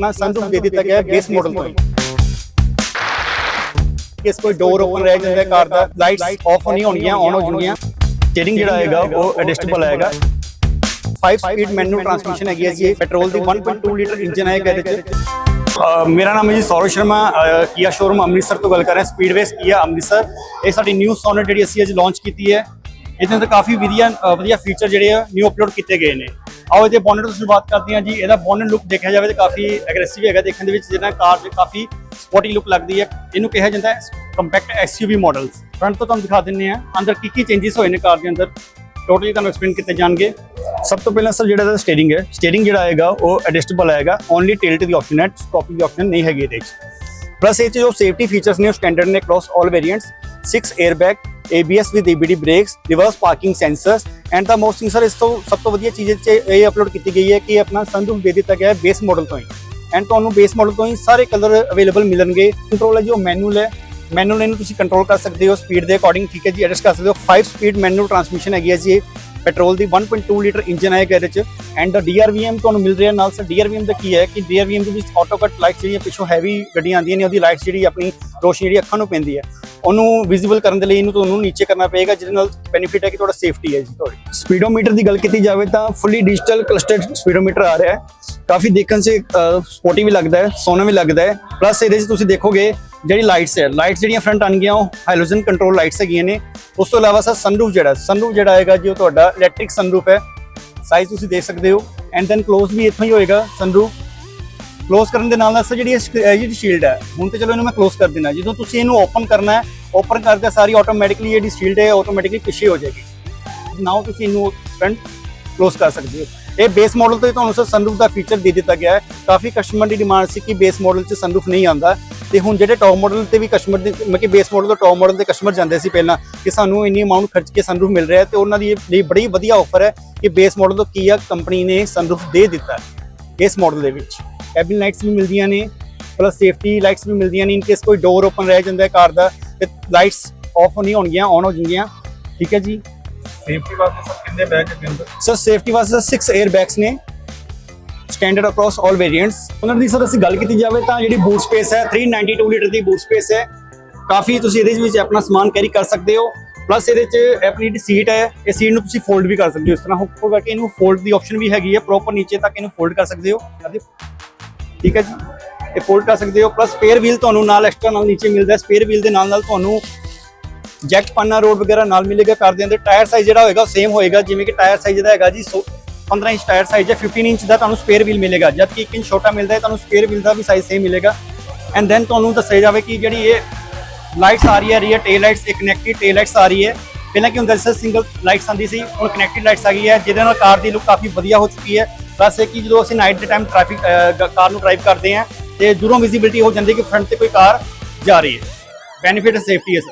ਆਪਣਾ ਸਨਰੂਫ ਦੇ ਦਿੱਤਾ ਗਿਆ ਬੇਸ ਮਾਡਲ ਤੋਂ। ਕਿਸ ਕੋਈ ਡੋਰ ਓਪਨ ਰਹਿ ਜਾਂਦਾ ਕਾਰ ਦਾ ਲਾਈਟਸ ਆਫ ਨਹੀਂ ਹੋਣਗੀਆਂ ਆਨ ਹੋ ਜਾਣਗੀਆਂ। ਸਟੀਅਰਿੰਗ ਜਿਹੜਾ ਹੈਗਾ ਉਹ ਐਡਜਸਟੇਬਲ ਹੈਗਾ। 5 ਸਪੀਡ ਮੈਨੂਅਲ ਟਰਾਂਸਮਿਸ਼ਨ ਹੈਗੀ ਹੈ ਜੀ ਇਹ ਪੈਟਰੋਲ ਦੀ 1.2 ਲੀਟਰ ਇੰਜਨ ਹੈ ਇਹਦੇ ਵਿੱਚ। ਮੇਰਾ ਨਾਮ ਹੈ ਜੀ ਸੌਰਵ ਸ਼ਰਮਾ ਕੀਆ ਸ਼ੋਰੂਮ ਅੰਮ੍ਰਿਤਸਰ ਤੋਂ ਗੱਲ ਕਰ ਰਹੇ ਹਾਂ ਸਪੀਡਵੇਸ ਕੀਆ ਅੰਮ੍ਰਿਤਸਰ। ਇਹ ਸਾਡੀ ਨਿਊ ਸੋਨਟ ਜਿਹੜੀ ਅਸੀਂ ਅੱਜ ਲਾਂਚ ਕੀਤੀ ਹੈ ਇਹਦੇ ਅੰਦਰ ਕਾਫੀ ਵਧੀਆ ਵਧੀਆ ਫੀਚਰ ਜਿਹੜੇ ਆ ਨਿਊ ਅਪਲੋਡ ਕੀਤੇ ਗਏ ਨੇ। ਆਓ ਇਹਦੇ ਬੋਨਟ ਤੋਂ ਸ਼ੁਰੂਆਤ ਕਰਦੇ ਹਾਂ ਜੀ, ਇਹਦਾ ਬੋਨਟ ਲੁੱਕ ਦੇਖਿਆ ਜਾਵੇ ਤਾਂ ਕਾਫੀ ਐਗਰੈਸਿਵ ਹੈਗਾ, ਦੇਖਣ ਦੇ ਵਿੱਚ ਜਿਹਨਾਂ ਕਾਰ ਦੇ ਕਾਫੀ ਸਪੋਰਟੀ ਲੁੱਕ ਲੱਗਦੀ ਹੈ। ਇਹਨੂੰ ਕਿਹਾ ਜਾਂਦਾ ਹੈ ਕੰਪੈਕਟ ਐਸਯੂਵੀ ਮਾਡਲਸ ਫਰੰਟ ਤੋਂ ਤੁਹਾਨੂੰ ਦਿਖਾ ਦਿੰਨੇ ਆ ਅੰਦਰ ਕੀ ਕੀ ਚੇਂਜਸ ਹੋਏ ਨੇ ਕਾਰ ਦੇ ਅੰਦਰ। ਟੋਟਲੀ ਤੁਹਾਨੂੰ ਐਕਸਪਲੇਨ ਕੀਤੇ ਜਾਣਗੇ। ਸਭ ਤੋਂ ਪਹਿਲਾਂ ਸਰ, ਜਿਹੜਾ ਇਹਦਾ ਸਟੀਅਰਿੰਗ ਹੈ ਸਟੀਅਰਿੰਗ ਜਿਹੜਾ ਆਏਗਾ, ਉਹ ਐਡਜਸਟੇਬਲ ਆਏਗਾ। ਓਨਲੀ ਟਿਲਟ ਦੀ ਆਪਸ਼ਨ ਹੈ ਸਟਾਪਿੰਗ ਦੀ ਆਪਸ਼ਨ ਨਹੀਂ ਹੈਗੀ ਇਹਦੇ ਵਿੱਚ ਪਲੱਸ ਇਹ 'ਚ ਜੋ ਸੇਫਟੀ ਫੀਚਰਸ ਨੇ, ਉਹ ਸਟੈਂਡਰਡ ਨੇ across all variants 6 airbag ABS with EBD brakes reverse parking sensors and the most thing sir ਇਸ ਤੋਂ ਸਭ ਤੋਂ ਵਧੀਆ ਚੀਜ਼ 'ਚ ਇਹ ਅਪਲੋਡ ਕੀਤੀ ਗਈ ਹੈ ਕਿ ਆਪਣਾ ਸੰਦੂਕ ਦੇ ਦਿੱਤਾ ਗਿਆ ਹੈ ਬੇਸ ਮਾਡਲ ਤੋਂ ਹੀ ਐਂਡ ਤੁਹਾਨੂੰ ਬੇਸ ਮਾਡਲ ਤੋਂ ਹੀ ਸਾਰੇ ਕਲਰ ਅਵੇਲੇਬਲ ਮਿਲਣਗੇ ਕੰਟਰੋਲ ਹੈ ਜੋ ਮੈਨੂਅਲ ਹੈ ਮੈਨੂਅਲ ਇਹਨੂੰ ਤੁਸੀਂ ਕੰਟਰੋਲ ਕਰ ਸਕਦੇ ਹੋ ਸਪੀਡ ਦੇ ਅਕੋਰਡਿੰਗ ਠੀਕ ਹੈ ਜੀ ਐਡਜਸਟ ਕਰ ਸਕਦੇ ਹੋ 5 ਸਪੀਡ ਮੈਨੂਅਲ ਟਰਾਂਸਮਿਸ਼ਨ ਹੈਗੀ ਹੈ ਜੀ ਇਹ ਪੈਟਰੋਲ ਦੀ 1.2 ਲੀਟਰ ਇੰਜਨ ਹੈ ਇਹਦੇ 'ਚ ਐਂਡ ਦਾ DRVM ਤੁਹਾਨੂੰ ਮਿਲ ਰਿਹਾ ਨਾਲ ਸਰ DRVM ਦਾ ਕੀ ਹੈ ਕਿ DRVM ਦੇ ਵਿੱਚ ਆਟੋ ਕੱਟ ਲਾਈਟਸ ਜਿਹੜੀਆਂ ਪਿੱਛੋਂ ਹੈਵੀ ਗੱਡੀਆਂ ਆਉਂਦੀਆਂ ਨੇ, ਉਹਦੀ ਲਾਈਟਸ ਜਿਹੜੀ ਆਪਣੀ ਰੋਸ਼ਨੀ ਜਿਹੜੀ ਅੱਖਾਂ ਨੂੰ ਪੈਂਦੀ ਹੈ, ਉਹਨੂੰ ਵਿਜ਼ੀਬਲ ਕਰਨ ਦੇ ਲਈ ਇਹਨੂੰ ਤੁਹਾਨੂੰ ਨੀਚੇ ਕਰਨਾ ਪਏਗਾ, ਜਿਹਦੇ ਨਾਲ ਬੈਨੀਫਿਟ ਹੈ ਕਿ ਤੁਹਾਡਾ ਸੇਫਟੀ ਹੈ ਜੀ ਤੁਹਾਡੀ ਸਪੀਡੋਮੀਟਰ ਦੀ ਗੱਲ ਕੀਤੀ ਜਾਵੇ ਤਾਂ ਫੁੱਲੀ ਡਿਜੀਟਲ ਕਲਸਟਰਡ ਸਪੀਡੋਮੀਟਰ ਆ ਰਿਹਾ ਹੈ। ਕਾਫੀ ਦੇਖਣ 'ਚ ਸਪੋਰਟੀ ਵੀ ਲੱਗਦਾ ਹੈ, ਸੋਹਣਾ ਵੀ ਲੱਗਦਾ ਹੈ। ਪਲੱਸ ਇਹਦੇ 'ਚ ਤੁਸੀਂ ਦੇਖੋਗੇ ਜਿਹੜੀ ਲਾਈਟਸ ਹੈ ਲਾਈਟਸ ਜਿਹੜੀਆਂ ਫਰੰਟ ਆਣਗੀਆਂ ਉਹ ਹਾਈਲੋਜਨ ਕੰਟਰੋਲ ਲਾਈਟਸ ਹੈਗੀਆਂ ਨੇ। ਉਸ ਤੋਂ ਇਲਾਵਾ ਸਰ ਸਨਰੂਫ ਜਿਹੜਾ ਸਨਰੂਫ ਜਿਹੜਾ ਆਏਗਾ ਜੀ, ਉਹ ਤੁਹਾਡਾ ਇਲੈਕਟ੍ਰਿਕ ਸਨਰੂਫ ਹੈ। ਸਾਈਜ਼ ਤੁਸੀਂ ਦੇਖ ਸਕਦੇ ਹੋ। ਐਂਡ ਦੈਨ ਕਲੋਜ਼ ਵੀ ਇੱਥੋਂ ਹੀ ਹੋਏਗਾ ਸਨਰੂਫ ਕਲੋਜ਼ ਕਰਨ ਦੇ ਨਾਲ ਨਾਲ ਸਰ ਜਿਹੜੀ ਇਹ ਜਿਹੜੀ ਸ਼ੀਲਡ ਹੈ, ਹੁਣ ਤੇ ਚਲੋ ਇਹਨੂੰ ਮੈਂ ਕਲੋਜ਼ ਕਰ ਦਿੰਦਾ। ਜਦੋਂ ਤੁਸੀਂ ਇਹਨੂੰ ਓਪਨ ਕਰਨਾ ਹੈ ਓਪਨ ਕਰਦੇ ਸਾਰੀ ਆਟੋਮੈਟਿਕਲੀ ਜਿਹੜੀ ਸ਼ੀਲਡ ਹੈ ਆਟੋਮੈਟਿਕਲੀ ਪਿੱਛੇ ਹੋ ਜਾਏਗੀ। ਨਾਓ ਤੁਸੀਂ ਇਹਨੂੰ ਫਰੰਟ ਕਲੋਜ਼ ਕਰ ਸਕਦੇ ਹੋ। ਇਹ ਬੇਸ ਮਾਡਲ 'ਤੇ ਤੁਹਾਨੂੰ ਸਰ ਸਨਰੂਫ ਦਾ ਫੀਚਰ ਦੇ ਦਿੱਤਾ ਗਿਆ ਹੈ। ਕਾਫੀ ਕਸਟਮਰ ਦੀ ਡਿਮਾਂਡ ਸੀ ਕਿ ਬੇਸ ਮਾਡਲ 'ਚ ਸਨਰੂਫ ਨਹੀਂ ਆਉਂਦਾ। ਤੇ ਹੁਣ ਜਿਹੜੇ ਟੌਪ ਮਾਡਲ ਤੇ ਵੀ ਕਸਟਮਰ ਦੇ ਮਤਲਬ ਕਿ ਬੇਸ ਮਾਡਲ ਤੋਂ ਟੌਪ ਮਾਡਲ 'ਤੇ ਕਸਟਮਰ ਜਾਂਦੇ ਸੀ ਪਹਿਲਾਂ ਕਿ ਸਾਨੂੰ ਇੰਨੀ ਅਮਾਉਂਟ ਖਰਚ ਕੇ ਸਨਰੂਫ ਮਿਲ ਰਿਹਾ ਹੈ ਤੇ ਉਹਨਾਂ ਦੀ ਲਈ ਬੜੀ ਵਧੀਆ ਆਫਰ ਹੈ ਕਿ ਬੇਸ ਮਾਡਲ ਤੋਂ ਕੀਆ ਕੰਪਨੀ ਨੇ ਸਨਰੂਫ ਦੇ ਦਿੱਤਾ ਹੈ ਇਸ ਮਾਡਲ ਦੇ ਵਿੱਚ। ਕੈਬਿਨ ਲਾਈਟਸ ਵੀ ਮਿਲਦੀਆਂ ਨੇ ਪਲੱਸ ਸੇਫਟੀ ਲਾਈਟਸ ਵੀ ਮਿਲਦੀਆਂ ਨੇ ਇਨ ਕੇਸ ਕੋਈ ਡੋਰ ਓਪਨ ਰਹਿ ਜਾਂਦਾ ਹੈ ਕਾਰ ਦਾ, ਤੇ ਲਾਈਟਸ ਆਫ ਨਹੀਂ ਹੋਣਗੀਆਂ ਔਨ ਹੋ ਜਾਣਗੀਆਂ। ਠੀਕ ਹੈ ਜੀ? ਸੇਫਟੀ ਵਾਸਤੇ ਸਰ ਕਿੰਨੇ ਬੈਗ ਦੇ ਅੰਦਰ? ਸਰ ਸੇਫਟੀ ਵਾਸਤੇ 6 에ਅਰ ਬੈਗਸ ਨੇ। ਸਟੈਂਡਰਡ ਅਕ੍ਰੋਸ all ਵੇਰੀਐਂਟਸ ਉਹਨਾਂ ਦੀ ਸਰ, ਅਸੀਂ ਗੱਲ ਕੀਤੀ ਜਾਵੇ ਤਾਂ ਜਿਹੜੀ ਬੂਟ ਸਪੇਸ ਹੈ 392 ਲੀਟਰ ਦੀ ਬੂਟ ਸਪੇਸ ਹੈ। ਕਾਫੀ ਤੁਸੀਂ ਇਹਦੇ ਵਿੱਚ ਆਪਣਾ ਸਮਾਨ ਕੈਰੀ ਕਰ ਸਕਦੇ ਹੋ। ਪਲੱਸ ਇਹਦੇ ਚ ਆਪਣੀ ਜਿਹੜੀ ਸੀਟ ਹੈ, ਇਹ ਸੀਟ ਨੂੰ ਤੁਸੀਂ ਫੋਲਡ ਵੀ ਕਰ ਸਕਦੇ ਹੋ ਇਸ ਤਰ੍ਹਾਂ। ਹੁੱਕ ਕਿ ਇਹਨੂੰ ਫੋਲਡ ਦੀ ਆਪਸ਼ਨ ਵੀ ਹੈਗੀ ਹੈ ਪ੍ਰੋਪਰ ਨੀਚੇ ਤੱਕ ਇਹਨੂੰ ਫੋਲਡ ਕਰ ਸਕਦੇ ਹੋ। ਠੀਕ ਹੈ ਜੀ। ਇਹ ਫੋਲਡ ਕਰ ਸਕਦੇ ਹੋ। ਪਲੱਸ ਸਪੇਅਰ ਵੀਲ ਤੁਹਾਨੂੰ ਨਾਲ ਐਕਸਟਰਾ ਨਾਲ ਨੀਚੇ ਮਿਲਦਾ ਹੈ। ਸਪੇਅਰ ਵੀਲ ਦੇ ਨਾਲ ਨਾਲ ਤੁਹਾਨੂੰ ਜੈਕ ਪੰਨਾ ਰੋਡ ਵਗੈਰਾ ਨਾਲ ਮਿਲੇਗਾ ਕਾਰ ਦੇ ਅੰਦਰ। ਟਾਇਰ ਸਾਈਜ਼ ਜਿਹੜਾ ਹੋਏਗਾ ਉਹ ਸੇਮ ਹੋਏਗਾ, ਜਿਵੇਂ ਕਿ ਟਾਇਰ ਸਾਈਜ਼ ਦਾ ਹੈਗਾ ਜੀ, ਸੌ- 15 ਇੰਚ ਟਾਇਰ ਸਾਈਜ਼ ਹੈ 15 ਇੰਚ ਦਾ ਤੁਹਾਨੂੰ ਸਪੇਅਰ ਵੀਲ ਮਿਲੇਗਾ। ਜਦ ਕਿ 1 ਇੰਚ ਛੋਟਾ ਮਿਲਦਾ ਹੈ, ਤੁਹਾਨੂੰ ਸਪੇਅਰ ਵੀਲ ਦਾ ਵੀ ਸਾਈਜ਼ ਸੇਮ ਮਿਲੇਗਾ। ਐਂਡ ਦੈਨ ਤੁਹਾਨੂੰ ਦੱਸਿਆ ਜਾਵੇ ਕਿ ਜਿਹੜੀ ਇਹ ਲਾਈਟਸ ਆ ਰਹੀ ਹੈ ਰੀਅਰ ਟੇਲ ਲਾਈਟਸ ਇੱਕ ਕਨੈਕਟਿਡ ਟੇਲ ਲਾਈਟਸ ਆ ਰਹੀ ਹੈ। ਪਹਿਲਾਂ ਕੀ ਹੁੰਦਾ ਸੀ ਸਿੰਗਲ ਲਾਈਟਸ ਆਉਂਦੀ ਸੀ, ਹੁਣ ਕਨੈਕਟਿਡ ਲਾਈਟਸ ਆ ਗਈ ਹੈ, ਜਿਹਦੇ ਨਾਲ ਕਾਰ ਦੀ ਲੁੱਕ ਕਾਫੀ ਵਧੀਆ ਹੋ ਚੁੱਕੀ ਹੈ। ਬਸ ਇਹ ਕਿ ਜਦੋਂ ਅਸੀਂ ਨਾਈਟ ਦੇ ਟਾਈਮ ਟ੍ਰੈਫਿਕ ਕਾਰ ਨੂੰ ਡਰਾਈਵ ਕਰਦੇ ਹਾਂ, ਤੇ ਦੂਰੋਂ ਵਿਜ਼ਿਬਿਲਟੀ ਹੋ ਜਾਂਦੀ ਹੈ ਕਿ ਫਰੰਟ ਤੇ ਕੋਈ ਕਾਰ ਜਾ ਰਹੀ ਹੈ। ਬੈਨੀਫਿਟ ਸੇਫਟੀ ਹੈ ਸਰ